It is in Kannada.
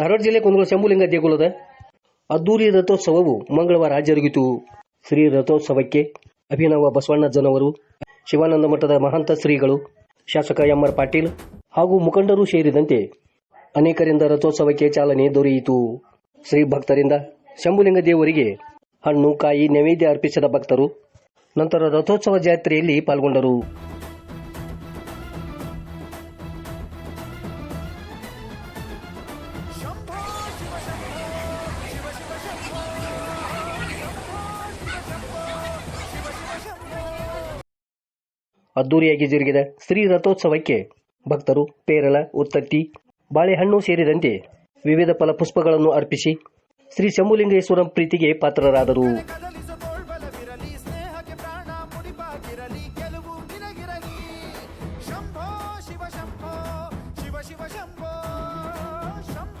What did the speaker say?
ಧಾರವಾಡ ಜಿಲ್ಲೆ ಕುಂದಗೋಳ ಶಂಭುಲಿಂಗ ದೇಗುಲದ ಅದ್ದೂರಿ ರಥೋತ್ಸವವು ಮಂಗಳವಾರ ಜರುಗಿತು. ಶ್ರೀ ರಥೋತ್ಸವಕ್ಕೆ ಅಭಿನವ ಬಸವಣ್ಣಜ್ಜನವರು, ಶಿವಾನಂದ ಮಠದ ಮಹಂತ ಶ್ರೀಗಳು, ಶಾಸಕ ಎಂ ಆರ್ ಪಾಟೀಲ್ ಹಾಗೂ ಮುಖಂಡರು ಸೇರಿದಂತೆ ಅನೇಕರಿಂದ ರಥೋತ್ಸವಕ್ಕೆ ಚಾಲನೆ ದೊರೆಯಿತು. ಶ್ರೀ ಭಕ್ತರಿಂದ ಶಂಭುಲಿಂಗ ದೇವರಿಗೆ ಹಣ್ಣು, ಕಾಯಿ, ನೈವೇದ್ಯ ಅರ್ಪಿಸಿದ ಭಕ್ತರು ನಂತರ ರಥೋತ್ಸವ ಜಾತ್ರೆಯಲ್ಲಿ ಪಾಲ್ಗೊಂಡರು. ಅದ್ದೂರಿಯಾಗಿ ಜರುಗಿದ. ಶ್ರೀ ರಥೋತ್ಸವಕ್ಕೆ ಭಕ್ತರು ಪೇರಳ ಉತ್ತತ್ತಿ ಬಾಳೆಹಣ್ಣು ಸೇರಿದಂತೆ ವಿವಿಧ ಫಲಪುಷ್ಪಗಳನ್ನು ಅರ್ಪಿಸಿ ಶ್ರೀ ಶಂಭುಲಿಂಗೇಶ್ವರಂ ಪ್ರೀತಿಗೆ ಪಾತ್ರರಾದರು.